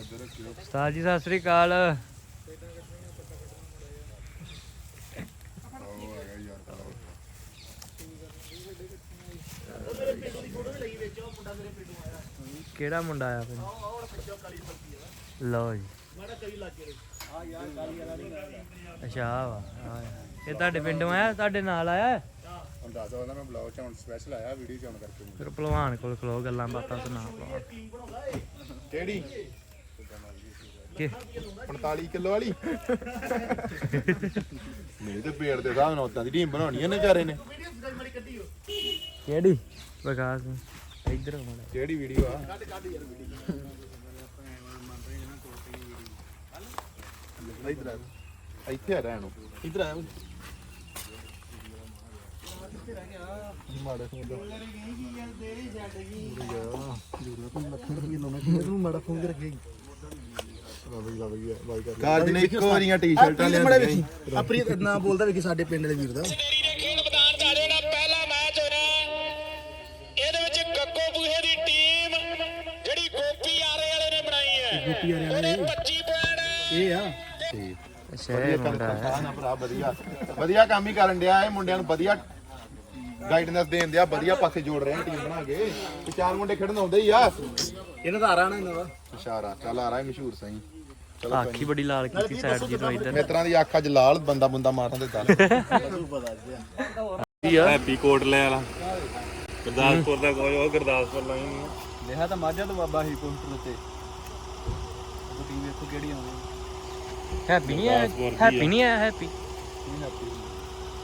ਉਸਤਾਦ ਜੀ ਸਤਿ ਸ੍ਰੀ ਅਕਾਲ। ਕਿਹੜਾ ਮੁੰਡਾ ਆਇਆ ਫਿਰ? ਲਓ ਜੀ। ਅੱਛਾ ਆਹ ਵਾ ਆਹ ਇਹ ਤੁਹਾਡੇ ਪਿੰਡੋਂ ਆਇਆ ਤੁਹਾਡੇ ਨਾਲ ਆਇਆ? ਹੁਣ ਦੱਸ ਦੋ ਮੈਂ ਬਲੌਗ ਚ ਹੁਣ ਸਪੈਸ਼ਲ ਆਇਆ ਵੀਡੀਓ ਚ ਹੁਣ ਕਰਕੇ। ਫਿਰ ਭਲਵਾਨ ਕੋਲ ਖਲੋ ਗੱਲਾਂ ਬਾਤਾਂ ਸੁਣਾ। ਭਲਵਾਨ ਕਿਹੜੀ? ਕਿ? 45 ਕਿਲੋ ਵਾਲੀ। ਨਹੀਂ ਤੇ ਪੇੜ ਦੇ ਹਿਸਾਬ ਨਾਲ ਉਦਾਂ ਦੀ ਟੀਮ ਬਣਾਉਣੀ ਇਹਨੇ ਚਾਰੇ ਨੇ। ਕਿਹੜੀ? ਵਿਕਾਸ ਸਿੰਘ। ਇੱਧਰ ਆ ਮਾੜਾ। ਕਿਹੜੀ ਵੀਡੀਓ ਆ? ਇੱਧਰ ਆ ਇੱਥੇ ਆ ਰਹਿਣ ਨੂੰ। ਇੱਧਰ ਆ ਮਾੜਾ ਫੋਨ ਦਾ। ਕਾਰਜ ਨੇ ਇੱਕੋ ਵਾਰੀਆਂ ਟੀ-ਸ਼ਰਟਾਂ ਲਿਆਂਦੀਆਂ ਆਪਣੀ ਨਾ। ਬੋਲਦਾ ਵੇਖੀ ਸਾਡੇ ਪਿੰਡ ਦੇ ਵੀਰ ਦਾ। ਸਨੇਰੀ ਦੇ ਖੇਡ ਮੈਦਾਨ ਦਾ ਜਿਹੜਾ ਪਹਿਲਾ ਮੈਚ ਹੋਇਆ ਇਹਦੇ ਵਿੱਚ ਗੱਗੋ ਬੂਹੇ ਦੀ ਟੀਮ ਜਿਹੜੀ ਗੋਪੀ ਆਰੇ ਵਾਲੇ ਨੇ ਬਣਾਈ ਹੈ ਗੋਪੀ ਆਰੇ ਵਾਲੇ। ਉਹਦੇ 25 ਪੁਆਇੰਟ ਇਹ ਆ। ਅੱਛਾ ਵਧੀਆ ਇਹ ਕੰਮ ਮੁੰਡਾ ਹੈ ਕਰਦਾ। ਨਾ ਭਰਾ ਵਧੀਆ ਵਧੀਆ ਕੰਮ ਹੀ ਕਰਨ ਡਿਆ ਇਹ ਮੁੰਡਿਆਂ ਨੂੰ ਵਧੀਆ ਗਾਈਡਨੈਸ ਦੇਣ ਦਿਆ ਵਧੀਆ ਪਾਸੇ ਜੋੜ ਰਹੇ ਟੀਮ ਬਣਾ ਕੇ। ਤੇ ਚਾਰ ਮੁੰਡੇ ਖੇਡਣ ਆਉਂਦੇ ਹੀ ਆ। ਇਹਨਾਂ ਦਾ ਆਰਾ ਨਾ ਇਹਨਾਂ ਦਾ। ਇਸ਼ਾਰਾ ਚੱਲ ਆ ਰਹਾ ਮਸ਼ਹੂਰ ਸਹੀ। ਆਖੀ ਬੜੀ ਲਾਲ ਕੀਤੀ ਸਾਈਡ ਜੀ ਤੋਂ। ਇੱਧਰ ਮਿੱਤਰਾਂ ਦੀ ਅੱਖ ਅੱਜ ਲਾਲ ਬੰਦਾ ਬੰਦਾ ਮਾਰਨ ਦੇ ਦੱਲ। ਕੀ ਆ? ਹੈਪੀ ਕੋਟਲੇ ਵਾਲਾ ਗੁਰਦਾਸਪੁਰ ਦਾ ਕੋਈ ਉਹ ਗੁਰਦਾਸਪੁਰ ਲਾਈ ਨਹੀਂ ਲਿਖਿਆ ਤਾਂ ਮਾਝਾ ਤੋਂ ਬਾਬਾ ਹੀ ਪੋਸਟਰ ਉੱਤੇ। ਉਹ ਟੀਮ ਵੇਖੋ ਕਿਹੜੀ ਆਉਂਦੀ ਹੈਪੀ ਨਹੀਂ ਹੈ ਗੁਰਦਾਸਪੁਰ ਦੀ ਹੈਪੀ ਆ। ਨਹੀਂ ਹੈ ਹੈਪੀ। ਨਹੀਂ ਹੈਪੀ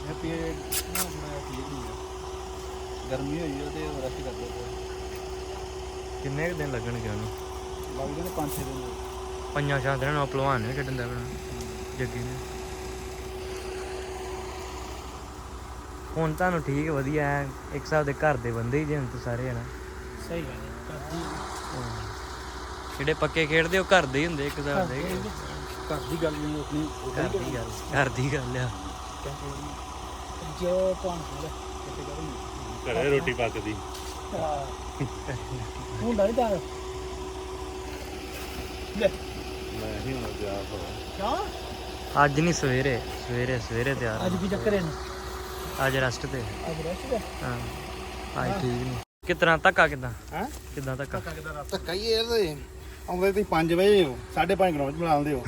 ਹੈਪੀ ਨਾ ਥੋੜਾ ਠੀਕ ਨਹੀਂ ਆ। ਗਰਮੀ ਹੋਈ ਉਹ ਤੇ ਕਰਦੇ ਕਿੰਨੇ ਦਿਨ ਲੱਗਣਗੇ ਉਹਨੂੰ? ਲੱਗਦੇ ਨੇ 5-6 ਦਿਨ। ਪੰਜਾਂ ਛਾਂ ਦਿਨਾਂ ਨੂੰ ਭਲਵਾਨ ਨੇ ਕੱਢਣ ਦਾ ਬਣਾ ਜੱਗੀ ਨੇ। ਹੁਣ ਤੁਹਾਨੂੰ ਠੀਕ ਵਧੀਆ ਹੈ ਇੱਕ ਹਿਸਾਬ ਦੇ ਘਰ ਦੇ ਬੰਦੇ ਹੀ ਜੇ ਹੁਣ ਤੁਸੀਂ ਸਾਰੇ ਹਨਾ ਸਹੀ ਗੱਲ ਜਿਹੜੇ ਪੱਕੇ ਖੇਡਦੇ ਉਹ ਘਰ ਦੇ ਹੀ ਹੁੰਦੇ ਇੱਕ ਹਿਸਾਬ ਦੇ ਘਰ ਦੀ ਗੱਲ ਨਹੀਂ ਆਪਣੀ ਘਰ ਦੀ ਗੱਲ ਘਰ ਦੀ ਗੱਲ ਆ। ਜੋ ਪਾਣ ਹੁੰਦਾ ਕਿਤੇ ਕਰ ਨਹੀਂ ਘਰੇ ਰੋਟੀ ਪੱਕਦੀ। ਹੁੰਦਾ ਨਹੀਂ ਤਾਂ। ਲੈ। ਮੈਂ ਹੀ ਹੁਣ ਜਾ ਕਿਉਂ? ਅੱਜ ਨਹੀਂ ਸਵੇਰੇ। ਸਵੇਰੇ ਸਵੇਰੇ ਤਿਆਰ ਅੱਜ ਕੀ ਚੱਕਰ ਹੈ ਨਾ ਅੱਜ ਰੈਸਟ ਤੇ। ਅੱਜ ਰੈਸਟ ਦਾ ਹਾਂ। ਅੱਜ ਠੀਕ ਨਹੀਂ। ਕਿਤਨਾ ਧੱਕਾ ਕਿਦਾਂ? ਹਾਂ? ਕਿਦਾਂ ਧੱਕਾ? ਧੱਕਾ ਹੀ ਇਹ ਤੇ। ਆਉਂਦੇ ਤੁਸੀਂ 5 ਵਜੇ ਹੋ 5:30 ਗਰਾਉਂਡ ਚ ਬੁਲਾਉਂਦੇ ਹੋ।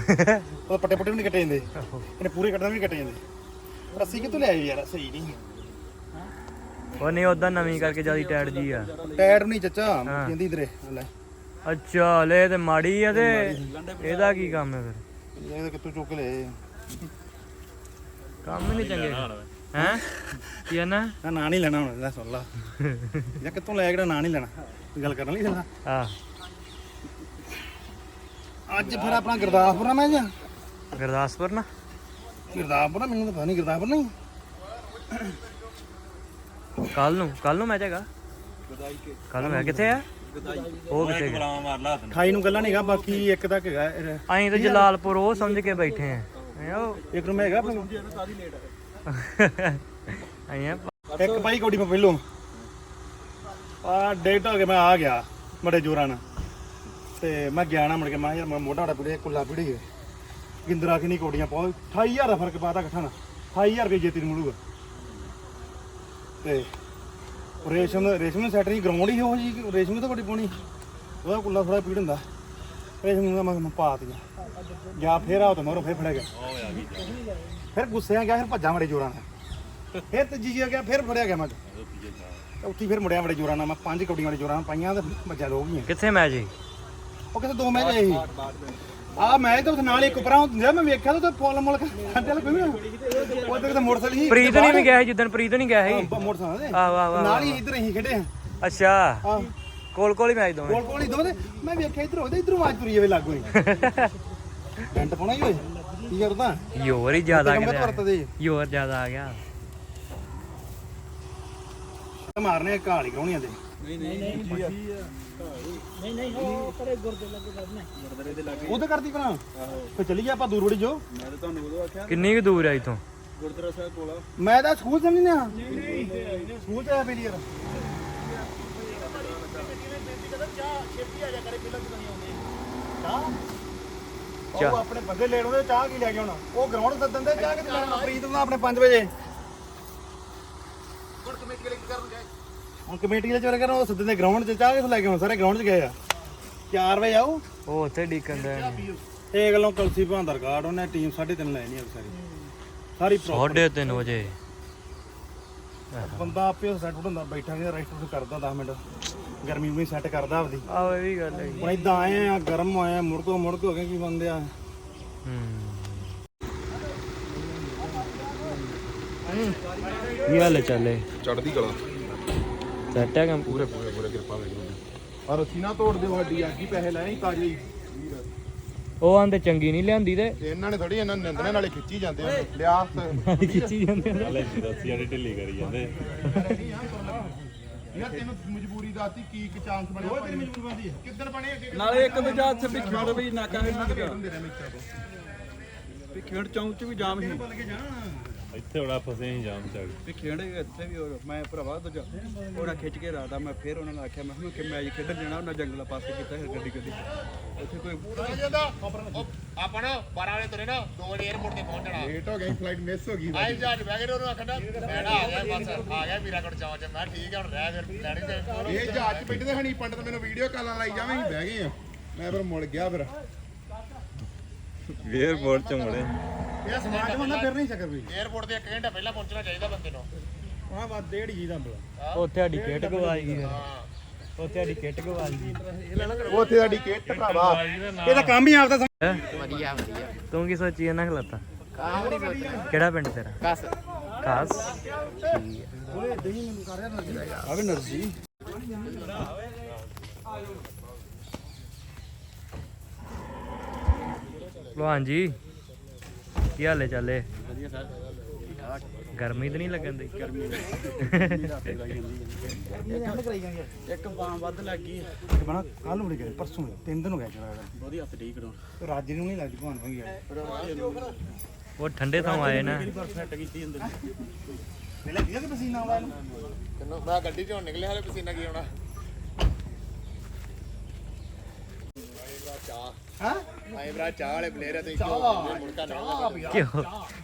ਉਹ ਪੱਟੇ ਪੱਟੇ ਵੀ ਨਹੀਂ ਕੱਟੇ ਜਾਂਦੇ। ਇਹਨੇ ਪੂਰੇ ਕੱਟਣਾ ਵੀ ਨਹੀਂ ਕੱਟੇ ਜਾਂਦੇ। ਰੱਸੀ ਕਿੱਥੋਂ ਲਿਆਈ ਯਾਰ? ਸਹੀ ਨਹੀਂ ਉਹ ਨਹੀਂ ਉਦਾਂ ਨਵੀਂ ਕਰਕੇ ਜ਼ਿਆਦਾ ਟੈਟ ਜੀ ਆ। ਟਾਇਰ ਨਹੀਂ ਚੱਚਾ। ਹਾਂ। ਕਹਿੰਦੀ ਇਧਰੇ ਲੈ। ਅੱਛਾ ਲੈ ਤੇ ਮਾੜੀ ਆ ਤੇ ਇਹਦਾ ਕੀ ਕੰਮ ਹੈ ਫਿਰ? ਇਹ ਤਾਂ ਕਿੱਥੋਂ ਚੁੱਕ ਲਏ ਕੰਮ ਹੀ ਨਹੀਂ ਚੰਗੇ। ਹੈ? ਕੀ ਆ ਨਾ ਨਾ ਨਾਂ ਨਹੀਂ ਲੈਣਾ ਹੁਣ ਲੈ ਸੁਣ ਲਾ। ਜਾਂ ਕਿੱਥੋਂ ਲੈ ਕਿਹੜਾ ਨਾਂ ਨਹੀਂ ਲੈਣਾ ਗੱਲ ਕਰਨ ਲਈ ਲੈਣਾ ਆ ਅੱਜ ਫਿਰ ਆਪਣਾ ਗੁਰਦਾਸਪੁਰ ਨਾ ਮੈਂ ਜਾਂ? ਗੁਰਦਾਸਪੁਰ ਨਾ। ਗੁਰਦਾਸਪੁਰ ਨਾ ਮੈਨੂੰ ਤਾਂ ਪਤਾ ਨਹੀਂ ਗੁਰਦਾਸਪੁਰ ਨਹੀਂ। ਕੱਲ ਨੂੰ ਕੱਲ ਨੂੰ ਮੈਚ ਹੈਗਾ ਕੱਲ ਨੂੰ ਹੈ ਕਿੱਥੇ ਆ? ਉਹ ਕਿੱਥੇ ਗਿਆ ਬੁਲਾਵਾ ਮਾਰ ਲਾ ਤੈਨੂੰ। 28 ਨੂੰ ਗੱਲਾਂ ਨਹੀਂਗਾ ਬਾਕੀ ਇੱਕ ਤੱਕ ਹੈਗਾ ਇਹ- ਅਸੀਂ ਤਾਂ ਜਲਾਲਪੁਰ ਉਹ ਸਮਝ ਕੇ ਬੈਠੇ ਆ। ਇੱਕ ਨੂੰ ਹੈਗਾ ਆਪਣਾ ਆਇਆ ਇੱਕ ਬਾਈ ਕੋਡੀ ਮੈਂ ਪਹਿਲੋਂ। ਆ ਡੇਟ ਹੋ ਕੇ ਮੈਂ ਆ ਗਿਆ ਬੜੇ ਜੋਰਾਂ ਨਾਲ। ਤੇ ਮੈਂ ਗਿਆ ਨਾ ਮੁੜ ਕੇ ਮੈਂ ਕਿਹਾ ਯਾਰ ਮੈਂ ਮੋਢਾ ਡਾ ਪੀੜੇ ਕੁੱਲਾ ਪੀੜੀ ਗਿੰਦਰਾ ਕਿ ਨਹੀਂ ਕੋਡੀਆਂ ਪਾਉ 28000 ਦਾ ਫ਼ਰਕ ਪਾਤਾ ਇਕੱਠਾ ਨਾ। 28000 ਰੁਪਏ ਜੇਤੀ ਨੂੰ ਮਿਲੂਗਾ। ਤੇ ਰੇਸ਼ਮ ਰੇਸ਼ਮ ਨੂੰ ਸੈਟ ਨਹੀਂ ਗਰਾਊਂਡ ਹੀ ਉਹ ਜੀ ਰੇਸ਼ਮ ਨੂੰ ਤਾਂ ਬੜੀ ਪਾਉਣੀ ਉਹਦਾ ਕੁੱਲਾ ਥੋੜਾ ਪੀੜ ਹੁੰਦਾ। ਰੇਸ਼ਮ ਨੂੰ ਤਾਂ ਮੈਂ ਪਾ ਦਿਆ ਜਾਂ ਫੇਰ ਆਉ ਤਾਂ ਮਰੋ ਫੇਰ ਫੜਿਆ ਗਿਆ। ਫਿਰ ਗੁੱਸੇ ਆ ਗਿਆ ਫਿਰ ਭੱਜਾਂ ਬੜੇ ਜੋਰਾਂ ਨਾਲ। ਫਿਰ ਤੀਜੀ ਜੀ ਗਿਆ ਫਿਰ ਫੜਿਆ ਗਿਆ ਮੈਂ। ਉੱਥੇ ਫਿਰ ਮੁੜਿਆ ਬੜੇ ਜੋਰਾਂ ਨਾਲ ਮੈਂ ਪੰਜ ਕੌਡੀਆਂ ਵਾਲੇ ਜੋਰਾਂ ਨਾਲ ਪਾਈਆਂ ਤੇ ਰੋ ਗਈਆਂ ਕਿੱਥੇ ਮੈਚ ਹੈ ਉਹ ਕਿਤੇ ਦੋ ਮੈਚ ਸੀ। ਆ ਮੈਂ ਤਾਂ ਉੱਥੇ ਨਾਲ ਇੱਕ ਪਰਾਂ ਹੁੰਦਾ ਮੈਂ ਵੇਖਿਆ ਤਾਂ ਪੋਲ ਮੁਲਕ ਸਾਡੇ ਵਾਲੇ ਕੋਈ ਉਹ ਤੇ ਮੋਟਰਸਾਈਕਲ ਸੀ ਪ੍ਰੀਤ ਨਹੀਂ ਵੀ ਗਿਆ ਸੀ ਜਿੱਦਣ ਪ੍ਰੀਤ ਨਹੀਂ ਗਿਆ ਸੀ? ਹਾਂ, ਮੋਟਰਸਾਈਕਲ ਦੇ ਆ ਵਾ ਵਾ ਨਾਲ ਹੀ ਇੱਧਰ ਅਸੀਂ ਖੇਡੇ ਆ ਅੱਛਾ। ਆਹ, ਕੋਲ ਕੋਲ ਹੀ ਮੈਚ ਦੋਵੇਂ। ਕੋਲ ਕੋਲ ਹੀ ਦੋਵੇਂ ਮੈਂ ਵੇਖਿਆ ਇੱਧਰ ਉਹਦੇ ਇੱਧਰੋਂ ਆਜ ਤੁਰੀ ਜਾਵੇ ਲੱਗੋ ਹੀ। ਟੈਂਟ ਪਾਉਣਾ ਹੀ ਓਏ। ਕੀ ਕਰਦਾ? ਯੋਰ ਹੀ ਜ਼ਿਆਦਾ ਕਿਤੇ ਵਰਤਦੇ। ਯੋਰ ਜ਼ਿਆਦਾ ਆ ਗਿਆ। ਮਾਰਨੇ ਕਾਲੀ ਕਹਾਉਣੀਆਂ ਦੇ ਉਹਦੇ ਕਰਦੀ ਭਰਾ ਫੇ ਚਲੀ ਗਿਆ ਆਪਾਂ ਦੂਰ ਬੜੀ ਜੋ। ਕਿੰਨੀ ਕੁ ਦੂਰ ਆ ਇਥੋਂ? ਮੈਂ ਤਾਂ ਸਕੂਲ ਸਮਝਿਆ ਸਕੂਲ ਚ ਆਇਆ ਪਹਿਲੀ ਯਾਰ। ਉਹ ਆਪਣੇ ਬੰਦੇ ਲੈਣ ਉਹਦੇ ਚਾਹ ਕੀ ਲੈ ਕੇ ਆਉਣਾ? ਉਹ ਗਰਾਊਂਡ ਸੱਦਣ ਦੇ ਚਾਹ ਕਿਤੇ ਲੈਣਾ ਪ੍ਰੀਤ ਨੂੰ ਆਪਣੇ 5 ਵਜੇ। ਹੁਣ ਕਮੇਟੀ ਵਾਲੇ ਚੋਰੇ ਕਰਨ ਉਹ ਸੱਦਣ ਦੇ ਗਰਾਊਂਡ 'ਚ ਚਾਹ ਕਿਥੋਂ ਲੈ ਕੇ ਆਉਣਾ? ਸਾਰੇ ਗਰਾਊਂਡ 'ਚ ਗਏ ਆ। 4 ਵਜੇ ਆਓ। ਉਹ ਉੱਥੇ ਡੀਕਨ ਦਾ ਇਹ ਗੱਲੋਂ ਕਲਸੀ ਭਾਂਦਰ ਕਾਰਡ ਉਹਨੇ ਟੀਮ 3.5 ਲੈ ਨਹੀਂ ਸਾਰੀ ਸਾਰੀ ਪ੍ਰੋ- ਸਾਢੇ 3 ਵਜੇ। ਬੰਦਾ ਆਪੇ ਸੈੱਟ ਹੁੰਦਾ ਬੈਠਾ ਗਿਆ ਰੈਸਟ ਕਰਦਾ 10 ਮਿੰਟ। ਗਰਮੀ ਵੀ ਸੈੱਟ ਕਰਦਾ ਆਪਦੀ। ਆਹ ਇਹ ਵੀ ਗੱਲ ਹੈਗੀ। ਹੁਣ ਇਦਾਂ ਆਏ ਆ ਗਰਮ ਹੋਏ ਆ ਮੁੜਕੋ ਮੁੜਕ ਹੋ ਗਏ ਕੀ ਬੰਦੇ ਆ। ਹੂੰ। ਕੀ ਹਾਲ ਹੈ ਚੱਲੇ? ਚੜਦੀ ਕਲਾ। ਸੈਟ ਹੈ ਕੰਮ ਪੂਰੇ ਪੂਰੇ ਪੂਰੇ ਕਿਰਪਾ ਵੇਖੋ ਪਰ ਅਸੀਂ ਨਾ ਤੋੜ ਦਿਓ ਸਾਡੀ ਅੱਜ ਹੀ ਪੈਸੇ ਲਏ ਤਾਜੇ ਹੀ। ਉਹ ਆਂਦੇ ਚੰਗੀ ਨਹੀਂ ਲਿਆਂਦੀ ਤੇ। ਇਹਨਾਂ ਨੇ ਥੋੜੀ ਇਹਨਾਂ ਨੂੰ ਨਿੰਦਣੇ ਨਾਲੇ ਖਿੱਚੀ ਜਾਂਦੇ ਆ ਲਿਆ ਖਿੱਚੀ ਜਾਂਦੇ ਨੇ ਹਲੇ ਦੱਸੀ ਵਾਲੀ ਢਿੱਲੀ ਕਰੀ ਜਾਂਦੇ। ਯਾਰ ਤੈਨੂੰ ਮਜਬੂਰੀ ਦੱਸਤੀ ਕੀ ਕੀ ਚਾਂਸ ਬਣਿਆ ਉਹ ਤੇਰੀ ਮਜਬੂਰੀ ਬੰਦੀ ਕਿੱਦਣ ਬਣੇ ਅੱਗੇ ਨਾਲੇ ਇੱਕ ਤੇ ਜਾ ਇੱਥੇ ਭਿੱਖੀਵਿੰਡ ਵੀ ਨਾਕਾ ਹੈ ਹੁੰਦੇ ਨੇ ਮਿੱਟਾ ਤੋਂ ਚੌਂਕ ਚ ਵੀ ਜਾਮ ਸੀ। ਇੱਥੇ ਬੜਾ ਫਸੇ ਹੀ ਜਾਮ ਚੱਕ ਭਿੱਖੀਵਿੰਡ ਇੱਥੇ ਵੀ ਹੋਰ ਮੈਂ ਭਰਾਵਾ ਦੂਜਾ ਉਹਨਾਂ ਖਿੱਚ ਕੇ ਰਾਦਾ ਮੈਂ ਫੇਰ ਉਹਨਾਂ ਨੂੰ ਆਖਿਆ ਮੈਂ ਕਿਹਾ ਕਿ ਮੈਚ ਖੇਡਣ ਜਾਣਾ ਉਹਨਾਂ ਜੰਗਲਾ ਪਾਸੇ ਕੀਤਾ ਫਿਰ ਗੱਡੀ ਗੱਡੀ। ਉੱਥੇ ਕੋਈ ਜਾਂਦਾ ਆਪਾਂ ਨਾ 12 ਵਜੇ ਤੁਰੇ ਨਾ 2 ਵਜੇ 에어ਪੋਰਟ ਤੇ ਪਹੁੰਚਣਾ। ਲੇਟ ਹੋ ਗਈ ਫਲਾਈਟ ਮਿਸ ਹੋ ਗਈ ਆਈ ਬਹਿ ਗਏ ਉਹਨੂੰ ਆਖਣਾ ਮੈਡਾ ਆ ਗਿਆ ਬਸ ਆ ਗਿਆ ਵੀਰਾਗੜ ਚੌਂਚ ਮੈਂ ਠੀਕ ਹੈ ਹੁਣ ਰਹਿ ਫਿਰ ਲੈਣੀ ਤੇ ਇਹ ਜਹਾਜ਼ 'ਚ ਬੈਠੇ ਹਣੀ ਪੰਡਤ ਮੈਨੂੰ ਵੀਡੀਓ ਕਾਲਾਂ ਲਾਈ ਜਾਵੇਂ ਬਹਿ ਗਏ ਆ। ਮੈਂ ਫਿਰ ਮੁੜ ਗਿਆ ਫਿਰ। ਏਅਰਪੋਰਟ ਚ ਮੁੜੇ। ਇਹ ਸਮਾਜ ਬੰਦਾ ਫਿਰ ਨਹੀਂ ਚੱਕਰ ਵੀ। 에어ਪੋਰਟ ਤੇ 1 ਘੰਟਾ ਪਹਿਲਾਂ ਪਹੁੰਚਣਾ ਚਾਹੀਦਾ ਬੰਦੇ ਨੂੰ। ਆਹ ਬਾਤ ਡੇਢ ਜੀ ਦਾ ਬਲਾ ਉੱਥੇ ਸਾਡੀ ਕਿੱਟ ਗਵਾਈ ਗਈ ਉੱਥੇ ਸਾਡੀ ਕਿੱਟ ਗਵਾਈ ਗਈ ਉੱਥੇ ਸਾਡੀ ਕਿੱਟ ਭਰਾਵਾ। ਇਹਦਾ ਕੰਮ ਹੀ ਆਪਦਾ ਹੈਂ? ਤੂੰ ਕੀ ਸੋਚੀ ਇਹਨਾਂ ਖਲਾਤਾ? ਕਿਹੜਾ ਪਿੰਡ ਤੇਰਾ? ਕਾਸ। ਕਾਸ। ਆਵੇ ਨਰਜੀ। ਭਲਵਾਨ ਜੀ ਕੀ ਹਾਲੇ ਚੱਲੇ। ਵਧੀਆ ਸਰ ਗਰਮੀ ਤਾਂ ਨਹੀਂ ਲੱਗਣ ਦੀ ਗਰਮੀ ਇੱਕ ਬਾਂ ਵੱਧ ਲੱਗ ਗਈ ਬਣਾ ਕੱਲ ਨੂੰ ਗਏ ਪਰਸੋਂ ਤਿੰਨ ਦਿਨ ਹੋ ਗਏ ਚਲਾ ਉਹਦੀ ਹੱਥ ਠੀਕ ਕਰਾਉਣ ਰਾਜੀ ਨੂੰ ਨਹੀਂ ਲੱਗਦੀ ਭਾਣ ਹੋ ਗਿਆ ਉਹ ਠੰਡੇ ਥਾਂ ਆਏ ਨਾ। ਸੈੱਟ ਕੀਤੀ ਅੰਦਰ ਨਹੀਂ ਲੱਗਦੀ ਕਿ ਪਸੀਨਾ ਆਉਂਦਾ ਇਹਨੂੰ ਮੈਂ ਗੱਡੀ 'ਚੋਂ ਨਿਕਲਿਆ ਹਲੇ ਪਸੀਨਾ ਕੀ ਆਉਣਾ। ਹਾਂ? ਆਏ ਭਰਾ ਚਾਹ ਵਾਲੇ ਪਲੇਅਰ ਆ ਤੇ ਕਿਉਂ ਮੁੜਕਾ ਨਿਕਲਦਾ ਕਿਉਂ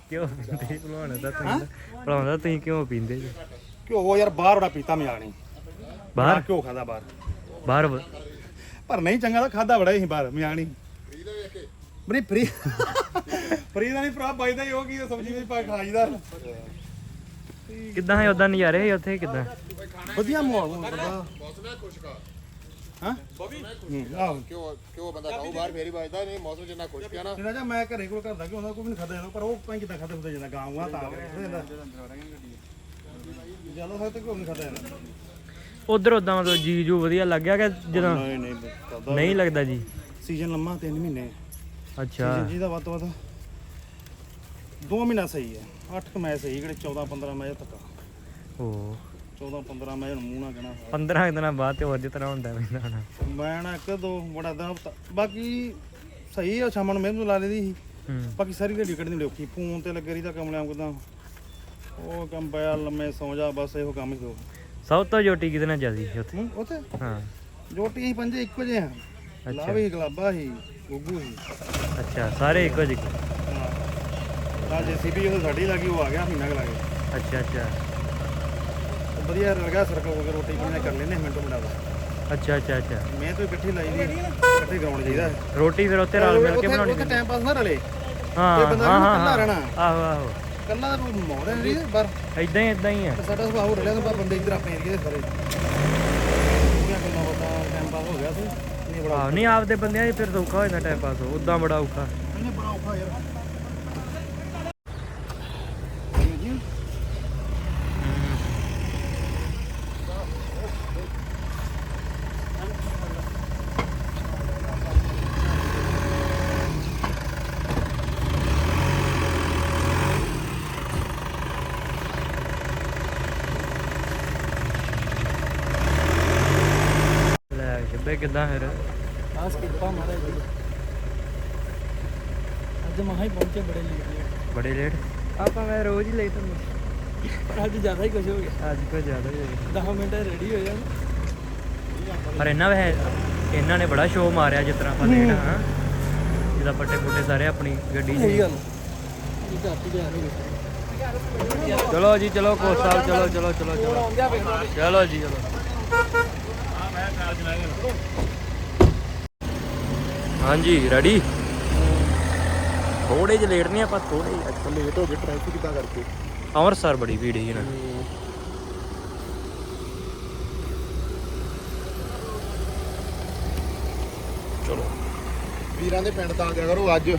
ਕਿਉਂ ਪੀਂਦੇ ਭਲਵਾਨ ਦਾ ਤੁਸੀਂ ਭਲਵਾਨ ਦਾ ਤੁਸੀਂ ਕਿਉਂ ਪੀਂਦੇ ਜੀ। ਘਿਓ ਯਾਰ ਬਾਹਰ ਉਹਦਾ ਪੀਤਾ ਮਿਆ ਨਹੀਂ ਬਾਹਰ? ਘਿਓ ਖਾਦਾ ਬਾਹਰ। ਬਾਹਰ ਵ- ਪਰ ਨਹੀਂ ਚੰਗਾ ਤਾਂ ਖਾਦਾ ਬੜਾ ਹੀ ਬਾਹਰ ਮਿਆ ਨਹੀਂ ਬਰੀ ਫਰੀ। ਫਰੀ ਦਾ ਨਹੀਂ ਭਰਾ ਬਾਈ ਦਾ ਹੀ ਉਹ ਕੀ ਸਬਜ਼ੀ ਵਿੱਚ ਪਾ ਕੇ ਖਾਈਦਾ। ਕਿੱਦਾਂ ਹੈ ਉਦਾਂ ਨਜ਼ਾਰੇ ਸੀ ਉੱਥੇ ਕਿੱਦਾਂ? ਵਧੀਆ ਮਾਹੌਲ ਹੁੰਦਾ ਮੌਸਮ ਹੈ ਖੁਸ਼ਕਾ ਹਾਂ ਹੂੰ, ਆਹੋ। ਕਿਉਂ ਕਿਉਂ ਬੰਦਾ ਖਾਊ ਬਾਹਰ ਫੇਰੀ ਵੱਜਦਾ ਨਹੀਂ ਮੌਸਮ ਜਿੰਨਾ ਖੁਸ਼ਕ ਆ ਨਾ। ਜਿਹੜਾ ਜਾਂ ਮੈਂ ਘਰੇ ਕੋਲ ਕਰਦਾ ਕਿ ਹੁੰਦਾ ਕੋਈ ਵੀ ਨਹੀਂ ਖਾਦਾ ਜਾਂਦਾ ਪਰ ਉਹ ਭਾਈ ਕਿਦਾਂ ਖਾਦਾ ਹੁੰਦਾ ਜਾਂਦਾ ਗਾਉਂਗਾ ਤਾਂ ਜ਼ਿਆਦਾ ਖਾਤੇ ਕੋਈ ਨਹੀਂ ਖਾਦਾ ਜਾਂਦਾ। ਉਧਰ ਉਦਾਂ ਮਤਲਬ ਜੀ ਜੂ ਵਧੀਆ ਲੱਗਿਆ ਕਿ ਜਦੋਂ? ਨਹੀਂ ਨਹੀਂ ਨਹੀਂ ਲੱਗਦਾ ਜੀ। ਸੀਜ਼ਨ ਲੰਮਾ 3 ਮਹੀਨੇ। ਅੱਛਾ। ਸੀਜ਼ਨ ਜੀ ਦਾ ਵੱਧ ਤੋਂ ਵੱਧ 2 ਮਹੀਨਾ ਸਹੀ ਹੈ। 8 ਕ ਮੈਚ ਸਹੀ ਕਿਹੜੇ 14 15 ਮੈਚ ਤੱਕ ਓ। 14 15 ਮੈਚ ਨੂੰ ਮੂੰਹ ਨਾ ਕਹਿਣਾ 15 ਦਿਨਾਂ ਬਾਅਦ ਤੇ ਹੋਰ ਤਰ੍ਹਾਂ ਹੁੰਦਾ ਪੈਂਦਾ ਹੋਣਾ ਮੈਂ ਨਾ ਇੱਕ ਦੋ ਬੜਾ ਦਿਨ ਬਾਕੀ ਸਹੀ ਆ ਸ਼ਾਮਾਂ ਨੂੰ ਮਿਹਨਤ ਲਾ ਲਈਦੀ ਸੀ। ਹੂੰ। ਬਾਕੀ ਸਾਰੀ ਦਿਹਾੜੀ ਕੱਢਣੀ ਲੋਕੀ ਫੋਨ ਤੇ ਲੱਗੇ ਰਹੀਦਾ ਕਮਲਿਆਂ ਕਿਦਾਂ। ਉਹ ਕੰਮ ਪਿਆ ਲੰਮੇ ਸੌ ਜਾ ਬਸ ਇਹੋ ਕੰਮ ਹੀ ਦੋ। ਸਭ ਤੋਂ ਜੋਟੀ ਨਾਲ ਚੱਲਦੀ ਸੀ ਉੱਥੇ? ਹੂੰ ਉੱਥੇ? ਹਾਂ। ਜੋਟੀ ਅਸੀਂ ਪੰਜੇ ਇੱਕੋ ਜਿਹੇ ਆ ਲਾਵੀ ਗਲਾਬਾ ਸੀ ਗੁੱਗੂ ਸੀ। ਅੱਛਾ ਸਾਰੇ ਇੱਕੋ ਜਿਹੇ? ਆ ਜੇਸੀਬੀ ਉਹ ਸਾਡੀ ਲੱਗੀ ਉਹ ਆ ਗਿਆ ਮਹੀਨਾ ਕੁ ਲੱਗੇ ਅੱਛਾ ਅੱਛਾ। ਵਧੀਆ ਰਲ ਸਰਕਲ ਹੋ ਕੇ ਰੋਟੀ ਪਾਣੀ ਕਰ ਲੈਨੇ ਮਿੰਟੋ ਮਿੰਟਾ ਦਾ ਅੱਛਾ ਅੱਛਾ ਅੱਛਾ। ਮੈਂ ਤਾਂ ਇਕੱਠੀ ਲਾਈ ਦੀ ਇਕੱਠੇ ਗਰਾਉਂਡ ਜਾਈਦਾ ਰੋਟੀ ਫਿਰ ਉੱਥੇ ਰਲ ਮਿਲ ਕੇ ਬਣਾਉਣੀ ਉੱਥੇ ਟਾਈਮ ਪਾਸ ਨਾ ਰਲੇ। ਹਾਂ ਇਹ ਬੰਦਾ ਹਾਂ ਹਾਂ ਇਕੱਲਾ ਹਾਂ। ਰਹਿਣਾ। ਆਹੋ ਆਹੋ। ਕੱਲਾ ਤਾਂ ਕੋਈ ਮੋੜ ਨਹੀਂ ਪਰ ਇਦਾਂ ਹੀ ਇਦਾਂ ਹੀ ਆ। ਸਾਡਾ ਸੁਭਾਅ ਹੋ ਰਿਹਾ ਤਾਂ ਪਰ ਬੰਦੇ ਇੱਧਰ ਆਪਣੇ ਏਰੀਏ ਦੇ ਸਾਰੇ। ਪੂਰੀਆਂ ਗੱਲਾਂ ਬਾਤਾਂ ਟਾਈਮ ਪਾਸ ਹੋ ਗਿਆ ਸੀ। ਨਹੀਂ ਬੜਾ ਆਹੋ ਨਹੀਂ ਆਪਦੇ ਬੰਦਿਆਂ 'ਚ ਫਿਰ ਸੌਖਾ ਹੋ ਜਾਂਦਾ ਟਾਈਮ ਪਾਸ ਉਦਾਂ ਬੜਾ ਔਖਾ। ਇਹਨੇ ਬੜਾ ਔਖਾ ਯਾਰ ਲੈ ਸ਼ੱਬੇ ਕਿੱਦਾਂ ਫਿਰ? ਆਸ ਕਿਰਪਾ ਮਹਾਰਾਜ ਦੀ ਅੱਜ ਮਹਾ ਹੀ ਪਹੁੰਚੇ ਬੜੇ ਲੇਟ ਬੜੇ ਲੇਟ ਆਪਾਂ ਮੈਂ ਰੋਜ਼ ਹੀ ਲੇਟ ਹੁੰਦਾ। ਅੱਜ ਜ਼ਿਆਦਾ ਹੀ ਕੁਝ ਹੋ ਗਿਆ। ਅੱਜ ਕੋਈ ਜ਼ਿਆਦਾ ਹੀ ਹੋ ਗਿਆ। 10 ਮਿੰਟ ਰੈਡੀ ਹੋ ਜਾਣ ਪਰ ਇਹਨਾਂ ਵੇ ਇਹਨਾਂ ਨੇ ਬੜਾ ਸ਼ੋਅ ਮਾਰਿਆ ਜਿਸ ਤਰ੍ਹਾਂ ਆਪਾਂ ਲੇਟ ਹਾਂ। ਜਿਹਦਾ ਪੱਟੇ ਪੁੱਟੇ ਸਾਰੇ ਆਪਣੀ ਗੱਡੀ 'ਚ। ਚਲੋ ਜੀ ਚਲੋ ਕੋਚ ਸਾਹਿਬ ਚਲੋ ਚਲੋ ਚਲੋ ਚਲੋ। ਚਲੋ ਜੀ ਚਲੋ। ਹਾਂਜੀ ਰੈਡੀ ਥੋੜੇ ਜਿਹਾ ਲੇਟ ਨਹੀਂ ਆਪਾਂ ਥੋੜੇ ਅੱਜ ਲੇਟ ਹੋ ਗਏ ਟ੍ਰੈਫਿਕ ਕਿੱਦਾਂ ਕਰਕੇ? ਅੰਮ੍ਰਿਤਸਰ ਬੜੀ ਭੀੜ ਸੀ ਨਾ। ਚਲੋ। ਵੀਰਾਂ ਦੇ ਪਿੰਡ ਤਾਂ ਆ ਗਿਆ ਕਰੋ ਅੱਜ।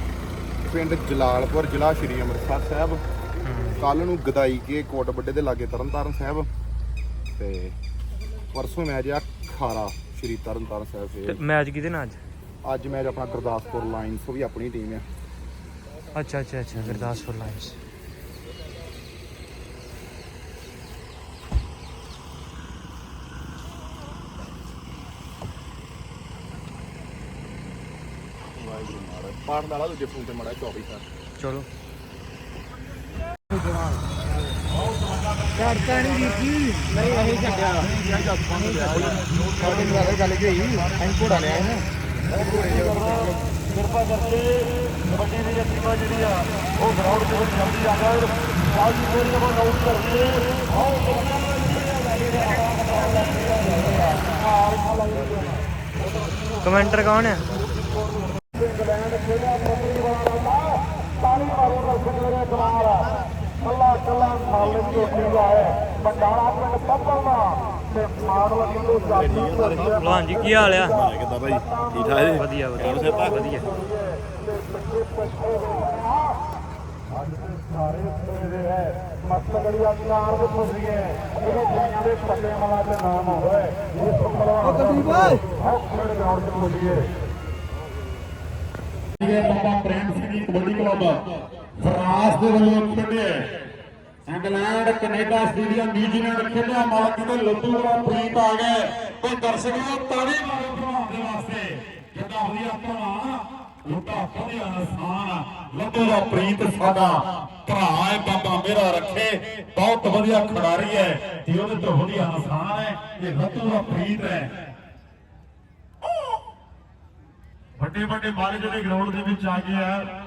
ਪਿੰਡ ਜਲਾਲਪੁਰ ਜ਼ਿਲ੍ਹਾ ਸ਼੍ਰੀ ਅੰਮ੍ਰਿਤਸਰ ਸਾਹਿਬ। ਕੱਲ ਨੂੰ ਗਦਾਈ ਕੇ ਕੋਟ ਵੱਡੇ ਦੇ ਲਾਗੇ ਤਰਨਤਾਰਨ ਸਾਹਿਬ। ਤੇ ਪਰਸੋਂ ਮੈਚ ਆ ਖਾਰਾ। ਸ਼੍ਰੀ ਤਰਨਤਾਰਨ ਸਾਹਿਬ ਤੇ ਫੇਰ। ਮੈਚ ਕਿਹਦੇ ਨਾਲ ਅੱਜ? ਅੱਜ ਮੈਚ ਆਪਣਾ ਗੁਰਦਾਸਪੁਰ ਲਾਇਨਸ ਉਹ ਵੀ ਆਪਣੀ ਟੀਮ ਆ ਅੱਛਾ ਅੱਛਾ ਅੱਛਾ ਗੁਰਦਾਸਪੁਰ ਲਾਈਨਸ ਪਾੜ ਵਾਲਾ ਦੂਜੇ ਫੋਨ ਤੇ ਮੜਾ 24 ਸਰ ਚਲੋ। ਸਾਡੇ ਨਾਲ ਗੱਲ ਕੀ ਹੋਈ ਅਸੀਂ ਘੋੜਾ ਲਿਆ ਨਾ ਕਿਰਪਾ ਕਰਕੇ ਕਬੱਡੀ ਦੀ ਟੀਮਾਂ ਜਿਹੜੀ ਆ ਉਹ ਗਰਾਊਂਡ ਦੇ ਵਿੱਚ ਜਲਦੀ ਆ। ਜਾਣ ਬਾਜੀ ਕੋਈ ਨਾ ਨੋਟ ਕਰਕੇ ਆਓ ਕਮੈਂਟਰ ਕੌਣ ਹੈ ਤਾਲੀ ਮਾਰੋ ਦਾ ਸਿਗਰੇ ਕਮਾਲ ਕੱਲਾ ਕੱਲਾ ਮਾਲਕ ਦੀ ਟੀਮ ਹੈ ਬੰਡਾਲਾ ਪਿੰਡ ਪੱਪਲਨਾ ਤੇ ਮਾਡਲ ਕਿਲੋ ਜਾਤੀ ਭਲਵਾਨ ਜੀ ਕੀ ਹਾਲ ਆ? ਕਿੱਦਾਂ ਭਾਈ ਠੀਕ ਠਾਕ ਜੀ? ਵਧੀਆ ਵਧੀਆ। ਵਧੀਆ। ਸਾਰੇ ਉੱਤੇ ਹੈ ਮਸਤਗੜੀਆ ਚਾਰ ਦੇ ਪੁੱਜ ਗਏ ਇਹਦੇ ਦੁਨੀਆ ਦੇ ਪੱਲੇ ਵਾਲਾ ਤੇ ਨਾਮ ਹੋਵੇ ਇਹ ਸੁਪਲਵਾ ਕਦੀਬ ਓਏ। ਹੌਸਲੇ ਗਰਾਊਂਡ ਤੇ ਪੁੱਜ ਗਏ ਇਹ ਬਾਬਾ ਪ੍ਰੇਮ ਸਿੰਘ ਜੀ ਕਬੱਡੀ ਕਲੱਬ। ਫਰਾਂਸ ਦੇ ਵੱਲੋਂ ਖੇਡਿਆ ਇੰਗਲੈਂਡ, ਕੈਨੇਡਾ, ਸਟੇਡੀਅਮ, ਨਿਊਜ਼ੀਲੈਂਡ ਖੇਡਿਆ। ਮਾਲਕ ਦੇ ਲੱਡੂ ਵਾਲਾ ਪ੍ਰੀਤ ਆ ਗਏ। ਤੇ ਦਰਸ਼ਕੋ ਤਾੜੀ ਮਾਰੋ ਭਲਵਾਨ ਦੇ ਵਾਸਤੇ ਜਿੱਦਾਂ ਵਧੀਆ ਭਲਵਾਨ ਲੁੱਟਾ ਵਧੀਆ ਇਨਸਾਨ ਲੱਡੂ ਦਾ ਪ੍ਰੀਤ ਸਾਡਾ ਭਰਾ ਹੈ, ਬਾਬਾ ਮੇਰਾ ਰੱਖੇ। ਬਹੁਤ ਵਧੀਆ ਖਿਡਾਰੀ ਹੈ ਤੇ ਉਹਦੇ ਤੋਂ ਵਧੀਆ ਆਸਾਨ ਹੈ। ਇਹ ਲੱਡੂ ਦਾ ਪ੍ਰੀਤ ਹੈ। ਵੱਡੇ ਵੱਡੇ ਮਾਰੇ ਜਿਹੜੇ ਗਰਾਊਂਡ ਦੇ ਵਿੱਚ ਆ ਗਏ ਆ।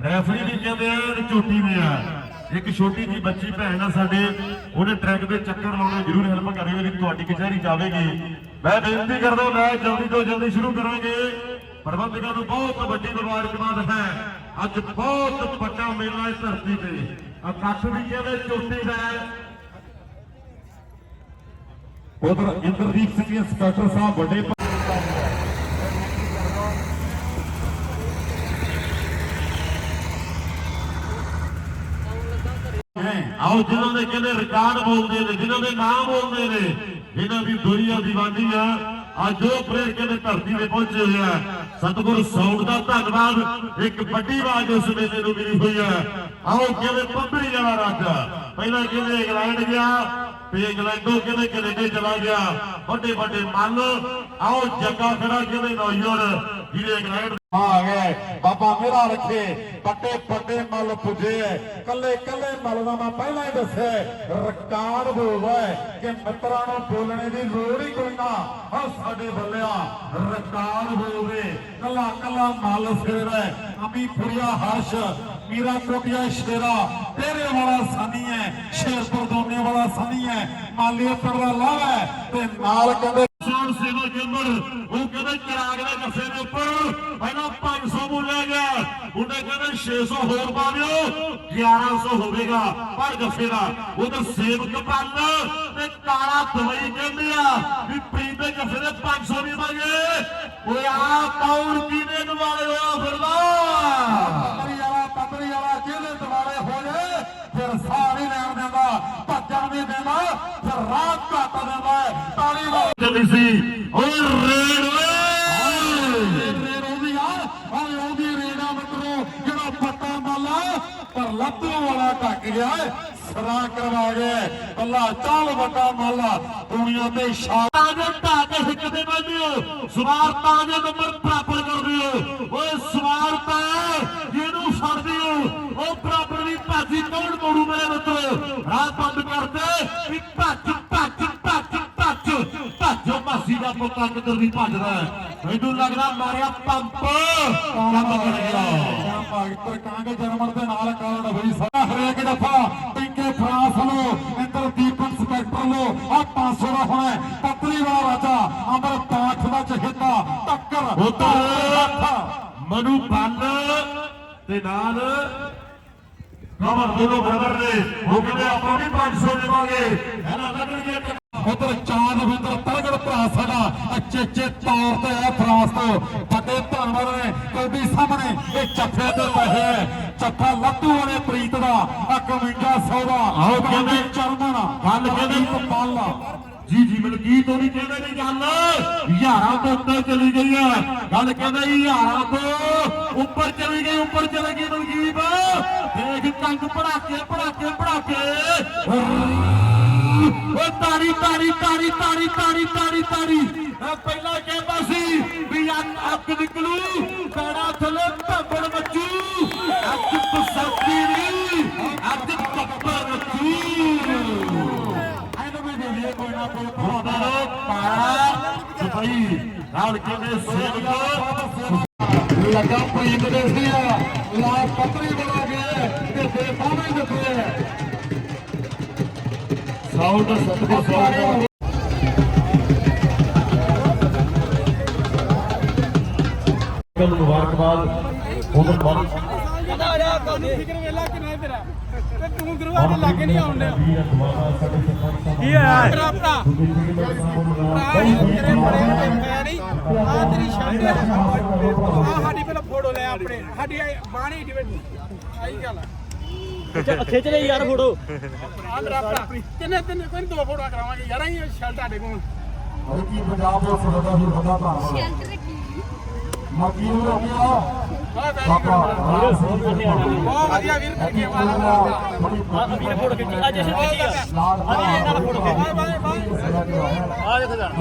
ਰੈਫਰੀ ਵੀ ਕਹਿੰਦੇ ਆ ਤੇ ਝੋਟੀ ਵੀ ਆ। ਇੱਕ ਛੋਟੀ ਜੀ ਬੱਚੀ ਭੈਣ ਆ ਸਾਡੇ, ਉਹਨੇ ਟਰੈਕ ਦੇ ਚੱਕਰ ਲਾਉਣੇ, ਜ਼ਰੂਰ ਹੈਲਪ ਕਰਿਓ ਕਿ ਤੁਹਾਡੀ ਕਚਹਿਰੀ ਜਾਵੇਗੀ ਮੈਂ ਬੇਨਤੀ ਕਰਦਾ ਮੈਂ ਜਲਦੀ ਤੋਂ ਜਲਦੀ ਸ਼ੁਰੂ ਕਰਾਂਗੇ। ਪ੍ਰਬੰਧਕਾਂ ਨੂੰ ਬਹੁਤ ਵੱਡੀ ਮੁਬਾਰਕਬਾਦ ਹੈ। ਅੱਜ ਬਹੁਤ ਵੱਡਾ ਮੇਲਾ ਇਸ ਧਰਤੀ ਤੇ। ਇਕੱਠ ਵੀ ਕਹਿੰਦੇ ਚੋਟੀ ਦਾ ਉਧਰ ਇੰਦਰਦੀਪ ਸਿੰਘ ਇੰਸਪੈਕਟਰ ਸਾਹਿਬ ਵੱਡੇ ਆਓ ਜਿਨ੍ਹਾਂ ਦੇ ਕਹਿੰਦੇ ਰਿਕਾਰਡ ਬੋਲਦੇ ਨੇ, ਜਿਨ੍ਹਾਂ ਦੇ ਨਾਮ ਬੋਲਦੇ ਨੇ, ਜਿਨ੍ਹਾਂ ਦੀ ਦੁਨੀਆ ਦੀਵਾਨੀ ਆ, ਅੱਜ ਉਹ ਪ੍ਰੇਰ ਕਹਿੰਦੇ ਧਰਤੀ ਤੇ ਪਹੁੰਚੇ ਹੋਏ ਆ। ਸੌਂਡ ਦਾ ਧੰਨਵਾਦ, ਇੱਕ ਵੱਡੀ ਆਵਾਜ਼ ਉਸ ਮੇਲੇ ਨੂੰ ਮਿਲੀ ਹੋਈ ਹੈ ਆਓ ਕਹਿੰਦੇ ਪੰਬਰੀ ਵਾਲਾ ਰਾਜਾ, ਪਹਿਲਾਂ ਕਹਿੰਦੇ ਇੰਗਲੈਂਡ ਗਿਆ, ਤੇ ਇੰਗਲੈਂਡੋਂ ਕਹਿੰਦੇ ਕੈਨੇਡਾ ਚਲਾ ਗਿਆ। ਵੱਡੇ ਵੱਡੇ ਮਨ ਆਓ ਜੱਗਾ ਖੜਾ ਕਹਿੰਦੇ ਨੌਜਵਾਨ ਜਿਹੜੇ ਇੰਗਲੈਂਡ ਆ ਗਏ। ਬਾਬਾ ਮੇਰਾ ਰੱਖੇ ਪੱਟੇ ਪੱਟੇ ਮੱਲ ਪੁੱਜੇ। ਕੱਲੇ ਕੱਲੇ ਮੱਲ ਦਾ ਮੈਂ ਪਹਿਲਾਂ ਹੀ ਦੱਸਿਆ, ਰਿਕਾਰਡ ਹੋਵੇ ਕਿ ਮਿੱਤਰਾਂ ਨੂੰ ਬੋਲਣੇ ਦੀ ਲੋੜ ਹੀ ਕੋਈ ਨਾ। ਹਾਂ ਸਾਡੇ ਬੱਲਿਆ ਰਿਕਾਰਡ ਹੋਵੇ ਕੱਲਾ ਕੱਲਾ ਮੱਲ ਫੇਰੇ ਅਮੀ ਫੁਰੀਆ ਹਰਸ਼, ਮੀਰਾ ਕੋਟਿਆ, ਸ਼ੇਰਾ। ਤੇਰੇ ਵਾਲਾ ਸਾਨੀ ਹੈ, ਸ਼ੇਰਪੁਰ ਦੋਨੇ ਵਾਲਾ ਸਾਨੀ ਹੈ। ਮਾਲੀਆ ਪਰਦਾ ਲਾਵਾ ਤੇ ਨਾਲ ਕਹਿੰਦੇ ਸਾਨ ਸੇਵਾ ਕੇਂਦਰ, ਉਹ ਕਹਿੰਦੇ ਚਿਰਾਗ ਦੇ ਕੱਸੇ ਦੇ ਉੱਪਰ ਪਹਿਲਾਂ 500 ਬੋਲਿਆ ਗਿਆ। ਮੁੰਡੇ ਕਹਿੰਦੇ 600 ਹੋਰ ਪਾ ਦਿਓ 1100 ਹੋਵੇਗਾ। ਪਰ ਗੱਫੇ ਦਾ ਉਹ ਸੇਵਕ ਪੰਨ ਤੇ ਕਾਲਾ ਦਵਾਈ ਕਹਿੰਦੇ ਆ ਵੀ ਪ੍ਰੀਤ ਦੇ ਗੱਫੇ ਦੇ 500 ਨਹੀਂ ਪਾਗੇ ਓਏ ਆ ਕੌਣ ਕਿਹਨੇ ਨਵਾਲੇ ਹੋਇਆ ਫਿਰਦਾ? ਪਤਰੀ ਵਾਲਾ ਪਤਰੀ ਵਾਲਾ ਜਿਹਦੇ ਦਿਵਾਲੇ ਹੋ ਜਾਏ ਫਿਰ ਸਾਹ ਨਹੀਂ ਲੈਣ ਦਿੰਦਾ। ਰੇਡ ਆਉਂਦੀ ਆ। ਓਏ ਆਉਂਦੀ ਰੇਡਾ ਮਿੱਤਰੋ ਜਿਹੜਾ ਪੱਟਾ ਮਾਲਾ ਪਰ ਲੱਤੂ ਵਾਲਾ ਢੱਕ ਗਿਆ ਸਰਾ ਕਰਵਾ ਗਿਆ ਅੱਲਾ ਚਾਲ ਵੱਡਾ ਮਾਲਾ ਦੁਨੀਆ ਤੇ ਸ਼ਾਨ ਦੇ ਢਾਕੇ ਸਿੱਕਦੇ ਬੰਦਿਓ ਸਵਾਰ ਤਾਂ ਦੇ ਨੰਬਰ ਬਰਾਬਰ ਕਰ ਦਿਓ ਓਏ ਸਵਾਰ ਤਾਂ ਜਿਹਨੂੰ ਫੜਦੇ ਹੋ ਉਹ ਦੀ ਭਾਜੀ ਕੌਣ ਮੋੜੂ ਮੇਰੇ ਮਿੱਤਰੋ। ਰਾਹ ਬੰਦ ਕਰਦੇ। ਵੀ ਭੱਜ ਭੱਜ ਭੱਜ ਭੱਜ। ਭੱਜੋ ਮਾਸੀ ਦਾ ਪੁੱਤ ਕਿੱਧਰ ਦੀ ਭੱਜਦਾ। ਮੈਨੂੰ ਲੱਗਦਾ ਮਾਰਿਆ ਪੰਪ। ਕੰਮ ਕਰ ਗਿਆ। ਭਗਤ ਕਾਂਗੇ ਜਰਮਨ ਦੇ ਨਾਲ ਕਾਰਨ ਹੋਈ ਸਾਰਾ ਹਰੇਕ ਦਫਾ ਪਿੰਕੇ ਫਰਾਂਸ ਨੂੰ ਇੰਦਰਦੀਪ ਇੰਸਪੈਕਟਰ ਨੂੰ। ਆ 500 ਦਾ ਹੋਣਾ। ਪਤਲੀ ਵਾਲਾ ਰਾਜਾ ਅਮਰ ਦਾ ਚਹੇਤਾ ਟੱਕਰ। ਮਨੂ ਬੱਲ ਤੇ ਨਾਲ ਕਮਰ ਦੋਨੋਂ ਬਰਾਬਰ ਨੇ ਉਹ ਕਹਿੰਦੇ ਆਪਾਂ ਵੀ 500 ਦੇਵਾਂਗੇ। ਇਹਨਾਂ ਲੱਗਣਗੇ ਉਧਰ ਚਾਂਦ ਵਿੰਦਰ ਤਲਗੜ ਭਰਾ ਸਾਡਾ। ਅਚੇਚੇ ਤੌਰ ਤੇ ਹੈ ਫਰਾਂਸ ਤੋਂ ਵੱਡੇ ਧੰਨਵਾਦ ਨੇ। ਕਲਬੀ ਸਾਹਮਣੇ ਇਹ ਚੱਫੇ ਤੇ ਪਏ ਹੈ। ਚੱਫਾ ਲੱਡੂ ਵਾਲੇ ਪ੍ਰੀਤ ਦਾ 5100 ਦਾ ਆਓ ਕਹਿੰਦੇ ਚਰਮਨ ਗੱਲ ਕਹਿੰਦੇ ਪਾਲਾ। ਜੀ ਜੀ ਮਲਕੀਤ ਉਹ ਨਹੀਂ ਕਹਿੰਦੇ ਨਹੀਂ ਗੱਲ। ਯਾਰਾਂ ਤੋਂ ਉੱਤੇ ਚਲੀ ਗਈ ਹੈ। ਗੱਲ ਕਹਿੰਦੇ ਯਾਰਾਂ ਤੋਂ ਉੱਪਰ ਚਲੀ ਗਈ ਉੱਪਰ ਚਲੀ ਗਈ ਮਲਕੀਤ ਤੰਗ ਪੜਾਕੇ ਪੜਾਕੇ ਪੜਾਕੇ ਓ ਤਾਰੀ ਤਾਰੀ ਤਾਰੀ ਤਾਰੀ ਤਾਰੀ ਤਾਰੀ ਤਾਰੀ। ਇਹ ਪਹਿਲਾਂ ਕਹਿੰਦਾ ਸੀ ਵੀ ਅੱਗ ਨਿਕਲੂ ਕਾੜਾ ਥੱਲੇ ਭੰਬੜ ਮੱਚੂ ਅੱਜ ਬਸੰਤੀ ਨਹੀਂ ਅੱਜ ਪੱਪਰ ਮੱਚੂ ਇਹਨੂੰ ਵੀ ਦੇ ਕੋਈ ਨਾ ਕੋਈ ਭਾਉਂਦਾ ਲੋ ਪਾਰਾ ਦੁਬਈ ਨਾਲ ਕਹਿੰਦੇ ਸੇਵਕ। ਲੱਗਾ ਪ੍ਰੀਤ ਦੇ ਸੀ ਲਾ ਪਤਰੀ ਬਣਾ ਕੇ ਤੇ ਫੇਰ ਪਾਵੇਂ ਦਿੱਤੇ ਸਾਊਂਡ ਸਤਿਗੁਰ ਸਾਹਿਬ ਦਾ ਮੁਬਾਰਕਬਾਦ ਉਮਰ ਬਾਦ ਆਉਣ ਡਿਆ ਕੀ ਹੋਇਆ ਭਰਾ ਭਰਾ ਭਰਾ ਤੇਰੇ ਬੜੇ ਵੱਡੇ ਫੈਨ ਹੀ ਆ ਤੇਰੀ ਸ਼ਰਟ ਆ ਸਾਡੀ ਪਹਿਲਾਂ ਫੋਟੋ ਲੈ ਆਪਣੇ ਸਾਡੀ ਬਾਣੀ ਡਿਬੇਟ ਆਈ ਗੱਲ ਆ ਖਿੱਚ ਲਈ ਯਾਰ ਫੋਟੋ। ਆ ਮੇਰਾ ਭਰਾ ਤਿੰਨੇ ਤਿੰਨੇ ਕੋਈ ਦੋ ਫੋਟੋ ਕਰਾਵਾਂਗੇ। ਯਾਰ ਅਸੀਂ ਸ਼ਰਟ ਤੁਹਾਡੇ ਕੋਲ। ਕੀ ਪੰਜਾਬ ਦਾ ਸਰਦਾ ਹੀ ਬੰਦਾ ਧੰਨਵਾਦ ਮੱਕੀ ਨੂੰ ਬਹੁਤ ਬਾਬਾ ਵੀਰੇ ਸਿੰਘ ਦੇ ਬਹੁਤ ਵਧੀਆ ਵੀਰ ਤਰੀਕੇ ਵਾਲਾ ਵੀਰ ਫੋਟੋ ਖਿੱਚੀ। ਅੱਜ ਅਸੀਂ ਖਿੱਚੀ ਆ। ਅੱਜ ਨਾਲ ਫੋਟੋ ਖਿੱਚੀ। Bye bye. ਆ ਦੇਖੋ ਜਾਣ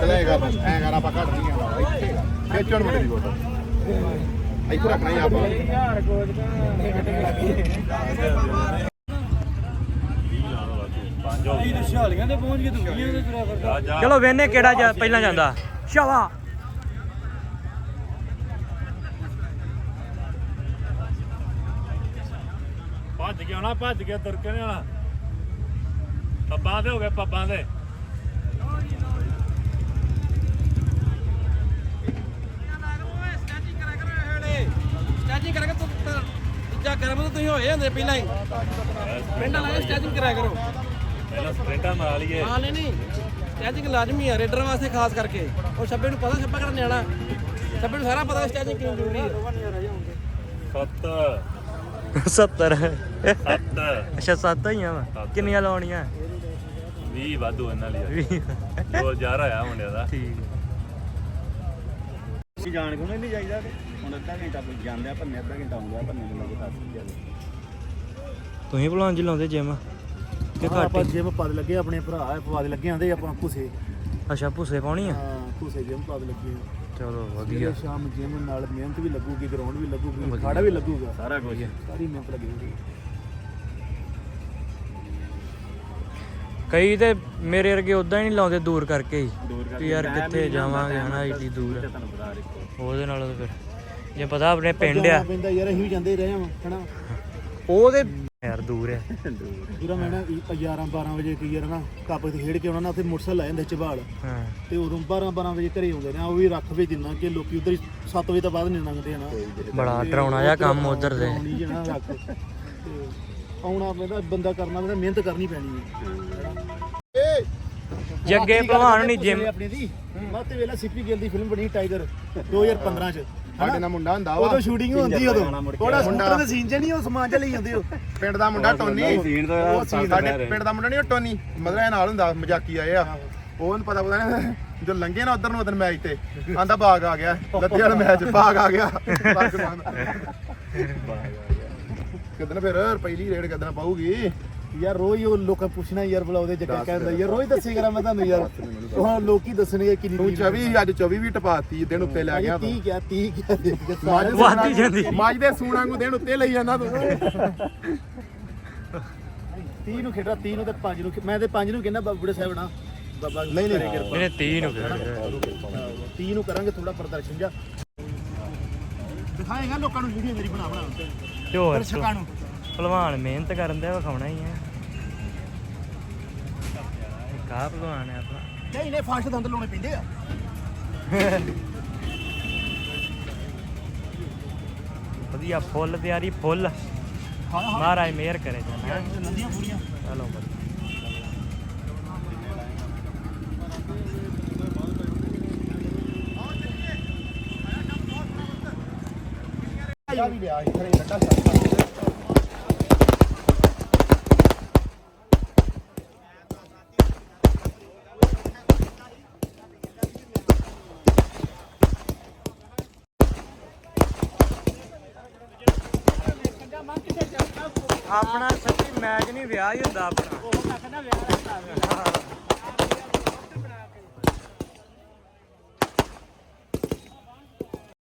ਚਲੇ ਕਰ ਐ ਕਰ ਆਪਾਂ ਘੱਟ ਨਹੀਂ ਆਉਂਦਾ ਖੇਚਣ ਮੁੰਡੇ ਦੀ ਫੋਟੋ। ਇੱਥੇ ਰੱਖਣਾ ਹੀ ਆਪਾਂ। ਚਲੋ ਵੇਨੇ ਕਿਹੜਾ ਜਾ ਪਹਿਲਾਂ ਜਾਂਦਾ। ਸ਼ਵਾ। ਭੱਜ ਗਿਆ ਨਾ ਭੱਜ ਗਿਆ ਤੁਰ ਕੇ ਨਹੀਂ ਆਣਾ ਪੱਬਾਂ ਦੇ ਹੋ ਗਏ ਪੱਬਾਂ ਦੇ ਸਟੈਚਿੰਗ ਕਰਾਂਗੇ ਤੂੰ ਦੂਜਾ ਗਰਮ ਤਾਂ ਤੁਸੀਂ ਹੋਏ ਜਾਂਦੇ ਪਹਿਲਾਂ ਹੀ? ਪਿੰਡਾਂ ਲਾਏ ਸਟੈਚਿੰਗ ਕਰਾਇਆ ਕਰੋ। ਪਹਿਲਾਂ ਸਪ੍ਰਿੰਟਾਂ ਮਾਰ ਲਈਏ ਹਾਂ। ਨਹੀਂ ਨਹੀਂ। ਸਟੈਚਿੰਗ ਲਾਜ਼ਮੀ ਆ ਰੇਡਰ ਵਾਸਤੇ ਖਾਸ ਕਰਕੇ। ਉਹ ਛੱਬੇ ਨੂੰ ਪਤਾ ਛੱਬਾ ਕਰਨ ਨਿਆਣਾ ਛੱਬੇ ਨੂੰ ਸਾਰਾ ਪਤਾ ਸਟੈਚਿੰਗ ਕਿਉਂ ਜ਼ਰੂਰੀ ਹੈ 7 70 7 ਅੱਛਾ 7 ਹੀ ਆ ਵਾ। ਕਿੰਨੀਆਂ ਲਾਉਣੀਆਂ? 20 ਵਾਧੂ ਇਹਨਾਂ ਲਈ ਵੀਹ। 2000 ਆਇਆ ਮੁੰਡਿਆਂ ਦਾ। ਠੀਕ ਜਾਣ ਕੋਲ ਨਹੀਂ ਜਾਈਦਾ ਤੇ। ਹੁਣ ਅੱਧਾ ਘੰਟਾ ਜਾਂਦੇ ਆ ਭੰਨੇ ਅੱਧਾ ਘੰਟਾ ਆਉਂਦਾ ਭੰਨੇ ਨੂੰ ਲੱਗੇ ਦੱਸ ਤੁਸੀਂ ਭਲਵਾਨ ਜੀ ਲਾਉਂਦੇ ਜਿਮ ਕਿ ਘੱਟ ਆਪਾਂ ਹੀ? ਜਿਮ ਪਦ ਲੱਗੇ ਆਪਣੇ ਭਰਾ ਪਵਾਦ ਲੱਗੇ ਆਂਦੇ ਆਪਾਂ ਭੁਸੇ। ਅੱਛਾ ਭੁੱਸੇ ਪਾਉਣੀ ਆ? ਹਾਂ ਭੁਸੇ ਜਿਮ ਪਦ ਲੱਗੇ ਚਲੋ ਵਧੀਆ। ਸ਼ਾਮ ਜਿਮ ਨਾਲ ਮਿਹਨਤ ਵੀ ਲੱਗੂਗੀ ਗਰਾਊਂਡ ਵੀ ਲੱਗੂਗੀ ਖਾੜਾ ਵੀ ਲੱਗੂਗਾ। ਸਾਰਾ ਕੁਝ ਸਾਰੀ ਮਿਹਨਤ ਲੱਗੇਗੀ ਕਈ ਤੇ ਮੇਰੇ ਵਰਗੇ ਉਦਾਂ ਹੀ ਨਹੀਂ ਲਾਉਂਦੇ ਦੂਰ ਕਰਕੇ ਹੀ। ਵੀ ਯਾਰ ਕਿੱਥੇ ਜਾਵਾਂਗੇ ਹਨਾ ਏਡੀ ਦੂਰ। ਉਹਦੇ ਨਾਲ ਤਾਂ ਫਿਰ। ਜੇ ਪਤਾ ਆਪਣੇ ਪਿੰਡ ਆ। ਪੈਂਦਾ ਯਾਰ ਅਸੀਂ ਵੀ ਜਾਂਦੇ ਰਹੇ ਹਾਂ ਹਨਾ। ਉਹਦੇ ਯਾਰ ਦੂਰ ਆ ਜਿਹੜਾ ਮੈਂ ਨਾ 11 12 ਵਜੇ ਕੀ ਯਾਰ ਨਾ ਕੱਪ ਤੇ ਖੇਡ ਕੇ ਆਉਣਾ ਨਾ ਉੱਥੇ ਮੋਟਰਸਾਈਕਲ ਆ ਜਾਂਦੇ ਚਬਾਲ। ਹਾਂ। ਤੇ ਉਦੋਂ 12 12 ਵਜੇ ਘਰੇ ਆਉਂਦੇ ਨੇ ਉਹ ਵੀ ਰੱਖ ਵੀ ਜਿੰਨਾ ਕਿ ਲੋਕੀ ਉਧਰ 7 ਵਜੇ ਤੋਂ ਬਾਅਦ ਨਹੀਂ ਲੰਘਦੇ ਨਾ ਬੜਾ ਡਰਾਉਣਾ ਜਿਹਾ ਕੰਮ ਉਧਰ ਦੇ। ਆਉਣੀ ਜਣਾ ਰੱਖ ਤੇ ਆਉਣਾ ਪੈਂਦਾ ਬੰਦਾ ਕਰਨਾ ਪੈਂਦਾ ਮਿਹਨਤ ਕਰਨੀ ਪੈਣੀ ਹੈ। ਜੱਗੇ ਭਲਵਾਨ ਨਹੀਂ ਜਿਮ ਆਪਣੀ ਦੀ। ਮੈਂ ਤੇ ਵੇਲਾ ਸਿੱਪੀ ਗਿੱਲ ਦੀ ਫਿਲਮ ਬਣੀ ਟਾਈਗਰ 2015 ਚ। ਸਾਡੇ ਨਾਲ ਮੁੰਡਾ ਹੁੰਦਾ ਵਾ। ਉਦੋਂ ਸ਼ੂਟਿੰਗ ਹੁੰਦੀ ਉਦੋਂ। ਥੋੜਾ ਮੁੰਡਾ ਦੇ ਸੀਨ ਚ ਨਹੀਂ ਉਹ ਸਮਾਨ ਚ ਲਈ ਜਾਂਦੇ ਉਹ। ਪਿੰਡ ਦਾ ਮੁੰਡਾ ਟੋਨੀ। ਉਹ ਸਾਡੇ ਪਿੰਡ ਦਾ ਮੁੰਡਾ ਨਹੀਂ ਉਹ ਟੋਨੀ। ਮਤਲਬ ਇਹ ਨਾਲ ਹੁੰਦਾ ਮਜ਼ਾਕੀ ਆਏ ਆ। ਉਹਨੂੰ ਪਤਾ ਪਤਾ ਨਹੀਂ ਜੋ ਲੰਗੇ ਨਾ ਉਧਰ ਨੂੰ ਉਧਰ ਮੈਚ ਤੇ ਆਂਦਾ ਬਾਗ ਆ ਗਿਆ। ਲੱਤੇ ਵਾਲਾ ਮੈਚ ਬਾਗ ਆ ਗਿਆ। ਬਾਗ ਕਿਦਨ ਫਿਰ ਪਹਿਲੀ ਰੇਡ ਕਿਦਨ ਪਾਊਗੀ? ਯਾਰ ਰੋਜ਼ ਉਹ ਲੋਕਾਂ ਪੁੱਛਣਾ ਯਾਰ ਬਲਾ ਉਹਦੇ ਜੱਗਾ ਕਹਿੰਦਾ ਯਾਰ ਰੋਜ਼ ਦੱਸੀ ਕਰਾਂ ਮੈਂ ਤੁਹਾਨੂੰ ਯਾਰ। ਉਹ ਲੋਕੀ ਦੱਸਣਗੇ ਕਿੰਨੀ ਤੂੰ 24 ਅੱਜ 24 ਵੀ ਟਪਾਤੀ ਦਿਨ ਉੱਤੇ ਲੈ ਗਿਆ ਤੂੰ। 30 ਕਿਹਾ 30 ਕਿਹਾ ਦੇ ਦਿੱਤੇ ਮੱਝ ਸਾਰੇ ਦੇ ਵੱਧ ਹੀ ਜਾਂਦੀ। ਮੱਝ ਦੇ ਸੂਣਾ ਨੂੰ ਦਿਨ ਉੱਤੇ ਲਈ ਜਾਂਦਾ ਤੂੰ। 30 ਨੂੰ ਖੇਡਣਾ 30 ਨੂੰ ਤੇ 5 ਨੂੰ ਮੈਂ ਤੇ 5 ਨੂੰ ਕਹਿੰਦਾ ਬਾਬਾ ਬੁੱਢੇ ਸਾਹਿਬ ਨਾ ਬਾਬਾ ਨਹੀਂ ਨਹੀਂ। ਇਹਨੇ 30 ਨੂੰ ਖੇਡਿਆ 30 ਨੂੰ ਕਰਾਂਗੇ ਥੋੜਾ ਪ੍ਰਦਰਸ਼ਨ ਜਾ ਦਿਖਾਏਗਾ ਲੋਕਾਂ ਨੂੰ ਵੀਡੀਓ ਮੇਰੀ ਬਣਾ ਬਣਾ। ਤੇ ਹੋਰ ਦਰਸ਼ਕਾਂ ਨੂੰ। ਭਲਵਾਨ ਮਿਹਨਤ ਕਰਨ ਦੇ ਵਿਖਾਉਣਾ ਹੀ ਹੈ। ਕਾ ਭਲਵਾਨ ਹੈ ਆਪਣਾ। ਨਹੀਂ ਨਹੀਂ ਫਾਸਟ ਦੰਦ ਲਾਉਣੇ ਪੈਂਦੇ ਆ। ਵਧੀਆ ਫੁੱਲ ਤਿਆਰੀ ਫੁੱਲ। ਮਹਾਰਾਜ ਮਿਹਰ ਕਰੇ ਜਾਨਾ ਨੰਦੀਆਂ ਪੂਰੀਆਂ। ਚਲੋ ਵੀ ਲਿਆ ਖਰੇ ਲੱਗਾ ਸੀ ਆਪਣਾ ਸੱਚੀ ਮੈਚ ਨਹੀਂ ਵਿਆਹ ਹੀ ਹੁੰਦਾ ਆਪਣਾ। ਉਹ ਕੱਖ ਨਾ ਵਿਆਹ।